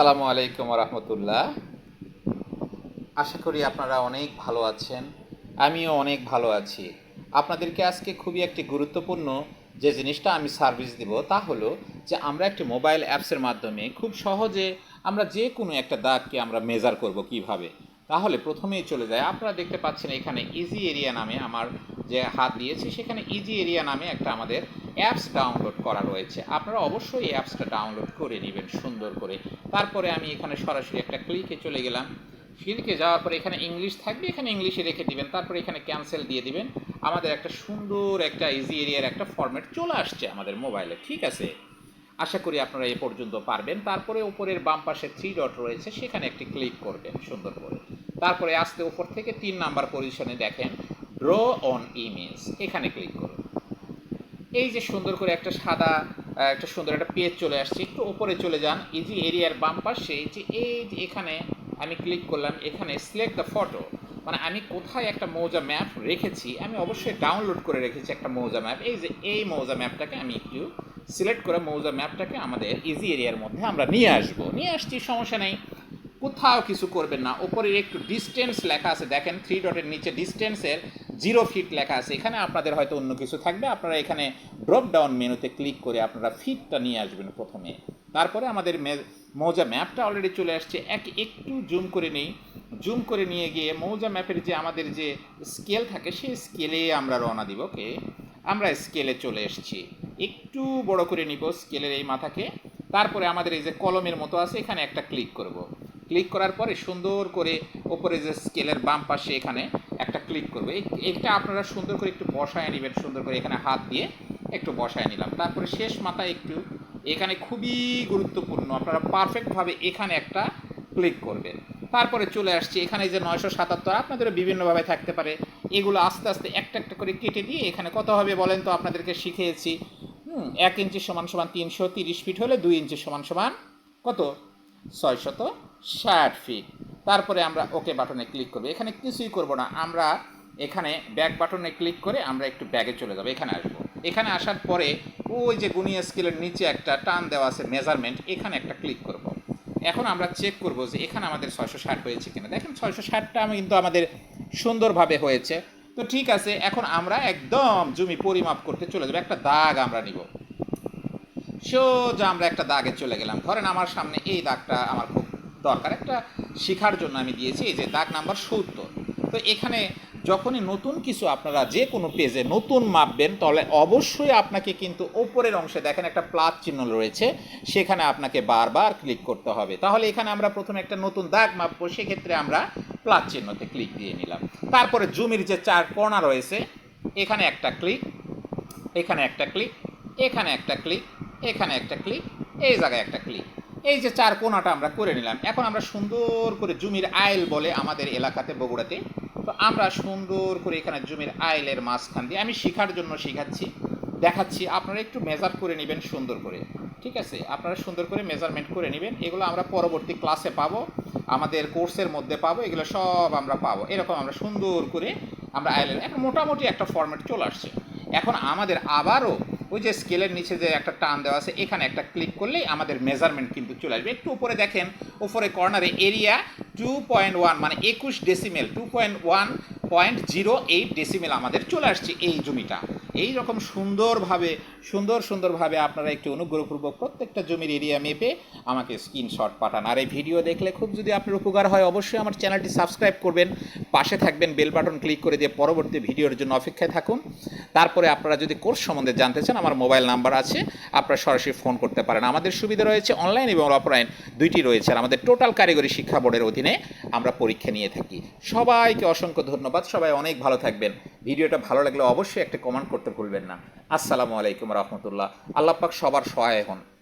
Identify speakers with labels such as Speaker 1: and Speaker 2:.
Speaker 1: আসসালামু আলাইকুম রহমতুল্লাহ। আশা করি আপনারা অনেক ভালো আছেন, আমিও অনেক ভালো আছি। আপনাদেরকে আজকে খুবই একটি গুরুত্বপূর্ণ যে জিনিসটা আমি সার্ভিস দিব তা হলো যে আমরা একটি মোবাইল অ্যাপসের মাধ্যমে খুব সহজে আমরা যে কোনো একটা দাগকে আমরা মেজার করব কীভাবে। তাহলে প্রথমেই চলে যায়, আপনারা দেখতে পাচ্ছেন এখানে ইজি এরিয়া নামে আমার যে হাত দিয়েছি, সেখানে ইজি এরিয়া নামে একটা আমাদের অ্যাপস ডাউনলোড করা রয়েছে। আপনারা অবশ্যই অ্যাপসটা ডাউনলোড করে নেবেন, সুন্দর করে। তারপরে আমি এখানে সরাসরি একটা ক্লিকে চলে গেলাম। ক্লিকে যাওয়ার পরে এখানে ইংলিশ থাকবে, এখানে ইংলিশে রেখে দিবেন। তারপরে এখানে ক্যান্সেল দিয়ে দিবেন। আমাদের একটা সুন্দর একটা ইজি এরিয়ার একটা ফরম্যাট চলে আসছে আমাদের মোবাইলে ঠিক আছে? আশা করি আপনারা এ পর্যন্ত পারবেন। তারপরে উপরের বাম পাশে থ্রি ডট রয়েছে, সেখানে একটি ক্লিক করবেন, সুন্দর করে। তারপরে আসতে উপর থেকে তিন নাম্বার পজিশনে দেখেন ড্র অন ইমেজ এখানে ক্লিক করুন। এই যে সুন্দর করে একটা সাদা একটা সুন্দর একটা পেজ চলে আসছে, একটু ওপরে চলে যান ইজি এরিয়ার বাম পাশে যে, এই যে এখানে আমি ক্লিক করলাম, এখানে সিলেক্ট দ্য ফটো মানে আমি কোথায় একটা মৌজা ম্যাপ রেখেছি, আমি অবশ্যই ডাউনলোড করে রেখেছি একটা মৌজা ম্যাপ এই যে, এই মৌজা ম্যাপটাকে আমি একটু সিলেক্ট করে মৌজা ম্যাপটাকে আমাদের ইজি এরিয়ার মধ্যে আমরা নিয়ে আসব। নিয়ে আসছি, সমস্যা নেই। কোথাও কিছু করবেন না ওপরে একটু ডিস্টেন্স লেখা আছে, দেখেন থ্রি ডটের নিচে ডিস্টেন্সের জিরো ফিট লেখা আছে। এখানে আপনাদের হয়তো অন্য কিছু থাকবে। আপনারা এখানে ড্রপ ডাউন মেনুতে ক্লিক করে আপনারা ফিটটা নিয়ে আসবেন প্রথমে। তারপরে আমাদের মৌজা ম্যাপটা অলরেডি চলে আসছে। এক, একটু জুম করে নিই। জুম করে নিয়ে গিয়ে মৌজা ম্যাপের যে আমাদের যে স্কেল থাকে, সেই স্কেলে আমরা রওনা দিব। ওকে? আমরা স্কেলে চলে এসেছি। একটু বড় করে নিব স্কেলের এই মাথাকে। তারপরে আমাদের এই যে কলমের মতো আছে, এখানে একটা ক্লিক করব। ক্লিক করার পরে সুন্দর করে ওপরে যে স্কেলের বাম পাশে এখানে একটা ক্লিক করবে। এটা আপনারা সুন্দর করে একটু বসায় নেবেন, সুন্দর করে এখানে হাত দিয়ে একটু বসায় নিলাম। তারপরে শেষ মাথায় একটু এখানে খুবই গুরুত্বপূর্ণ, আপনারা পারফেক্টভাবে এখানে একটা ক্লিক করবেন। তারপরে চলে আসছে, এখানে যে নয়শো সাতাত্তর, আপনাদেরও বিভিন্নভাবে থাকতে পারে। এগুলো আস্তে আস্তে একটা একটা করে কেটে দিয়ে এখানে কত হবে বলেন তো আপনাদেরকে শিখিয়েছি। হুম, এক ইঞ্চি সমান সমান তিনশো তিরিশ ফিট হলে দুই ইঞ্চি সমান সমান কত? ছয়শত ষাট ফিট। তারপরে আমরা ওকে বাটনে ক্লিক করব। এখানে কিছুই করব না। আমরা এখানে ব্যাক বাটনে ক্লিক করে আমরা একটু ব্যাগে চলে যাব। এখানে আসব। এখানে আসার পরে ওই যে গুনিয়া স্কেলের নিচে একটা টান দেওয়া আছে মেজারমেন্ট, এখানে একটা ক্লিক করব। এখন আমরা চেক করব যে এখানে আমাদের ছয়শো ষাট হয়েছে কিনা। দেখেন ছয়শো ষাটটা কিন্তু আমাদের সুন্দরভাবে হয়েছে। তো ঠিক আছে, এখন আমরা একদম জমি পরিমাপ করতে চলে যাব। একটা দাগ আমরা নিব। সোজা আমরা একটা দাগে চলে গেলাম। ধরেন আমার সামনে এই দাগটা আমার খুব দরকার। একটা শেখার জন্য আমি দিয়েছি, এই যে দাগ নাম্বার সত্তর। তো এখানে যখনই নতুন কিছু আপনারা যে কোনো পেজে নতুন মাপবেন, তাহলে অবশ্যই আপনাকে কিন্তু ওপরের অংশে দেখেন একটা প্লাস চিহ্ন রয়েছে, সেখানে আপনাকে বারবার ক্লিক করতে হবে। তাহলে এখানে আমরা প্রথমে একটা নতুন দাগ মাপবো, সেক্ষেত্রে আমরা প্লাস চিহ্নতে ক্লিক দিয়ে নিলাম। তারপরে জমির যে চার কোণা রয়েছে, এখানে একটা ক্লিক এখানে একটা ক্লিক এখানে একটা ক্লিক এখানে একটা ক্লিক এই জায়গায় একটা ক্লিক এই যে চার কোণাটা আমরা করে নিলাম। এখন আমরা সুন্দর করে জমির আইল বলে আমাদের এলাকাতে, বগুড়াতে। তো আমরা সুন্দর করে এখানে জমির আইলের মাঝখান দিয়ে, আমি শেখার জন্য শেখাচ্ছি, দেখাচ্ছি। আপনারা একটু মেজার করে নেবেন সুন্দর করে। ঠিক আছে? আপনারা সুন্দর করে মেজারমেন্ট করে নেবেন। এগুলো আমরা পরবর্তী ক্লাসে পাবো। আমাদের কোর্সের মধ্যে পাবো। এগুলো সব আমরা পাবো। এরকম আমরা সুন্দর করে আমরা আইলের, এখন মোটামুটি একটা ফরম্যাট চলে আসছে। এখন আমাদের আবারও ওই যে স্কেলের নিচে যে একটা টান দেওয়া আছে, এখানে একটা ক্লিক করলেই আমাদের মেজারমেন্ট কিন্তু চলে আসবে। একটু উপরে দেখেন, উপরে কর্নারে এরিয়া টু পয়েন্ট ওয়ান মানে একুশ decimal two point one point zero eight decimal আমাদের চলে আসছে এই জমিটা। এই রকম সুন্দরভাবে, সুন্দর সুন্দরভাবে আপনারা একটু অনুগ্রহপূর্বক প্রত্যেকটা জমির এরিয়া মেপে আমাকে স্ক্রিনশট পাঠান। আর এই ভিডিও দেখলে খুব যদি আপনার উপকার হয়, অবশ্যই আমার চ্যানেলটি সাবস্ক্রাইব করবেন, পাশে থাকবেন বেল বাটন ক্লিক করে দিয়ে পরবর্তী ভিডিওর জন্য অপেক্ষায় থাকুন। তারপরে আপনারা যদি কোর্স সম্বন্ধে জানতে চান, আমার মোবাইল নাম্বার আছে, আপনারা সরাসরি ফোন করতে পারেন। আমাদের সুবিধা রয়েছে অনলাইন এবং অফলাইন দুইটি রয়েছে। আর আমাদের টোটাল কারিগরি শিক্ষা বোর্ডের অধীনে আমরা পরীক্ষা নিয়ে থাকি। সবাইকে অসংখ্য ধন্যবাদ। সবাই অনেক ভালো থাকবেন। ভিডিওটা ভালো লাগলে অবশ্যই একটা কমেন্ট করতে ভুলবেন না। আসসালামু আলাইকুম রহমতুল্লাহ। আল্লাপাক সবার সহায় হন।